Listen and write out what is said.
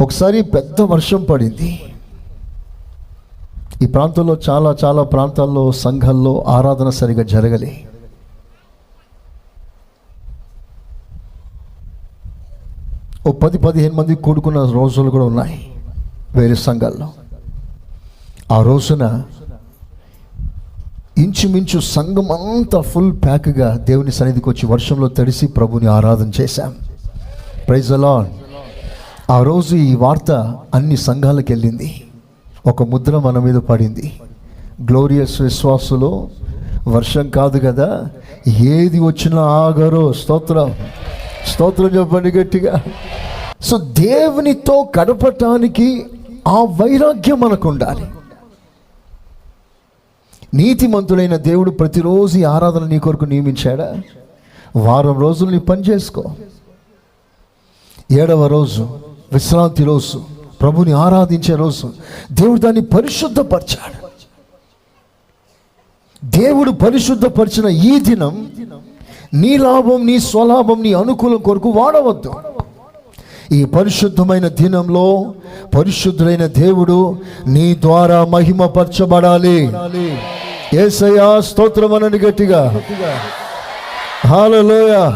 ఒకసారి పెద్ద వర్షం పడింది. ఈ ప్రాంతంలో చాలా చాలా ప్రాంతాల్లో సంఘాల్లో ఆరాధన సరిగా జరగలే. ఓ పది పదిహేను మంది కూడుకున్న రోజులు కూడా ఉన్నాయి వేరే సంఘాల్లో. ఆ రోజున ఇంచుమించు సంఘం అంతా ఫుల్ ప్యాక్గా దేవుని సన్నిధికి వచ్చి వర్షంలో తడిసి ప్రభుని ఆరాధన చేశాం. ప్రైజ్ అలాన్ ఆ రోజు ఈ వార్త అన్ని సంఘాలకు వెళ్ళింది. ఒక ముద్ర మన మీద పడింది. గ్లోరియస్ విశ్వాసులో వర్షం కాదు కదా ఏది వచ్చినా ఆగరు స్తోత్రం స్తోత్రం చెప్పండి గట్టిగా. సో దేవునితో గడపటానికి ఆ వైరాగ్యం మనకు ఉండాలి నీతిమంతుడైన దేవుడు ప్రతిరోజు ఈ ఆరాధన నీ కొరకు నియమించాడా? వారం రోజులు నీ పని చేసుకో. ఏడవ రోజు విశ్రాంతి రోజు ప్రభుని ఆరాధించే రోజు దేవుడు దాన్ని పరిశుద్ధపరిచాడు. దేవుడు పరిశుద్ధపరిచిన ఈ దినం నీ లాభం నీ స్వలాభం నీ అనుకూలం కొరకు వాడవద్దు. ఈ పరిశుద్ధమైన దినంలో పరిశుద్ధులైన దేవుడు నీ ద్వారా మహిమపరచబడాలి. ఏసయ్యా స్తోత్రం అనని గట్టిగా. హాలలోయ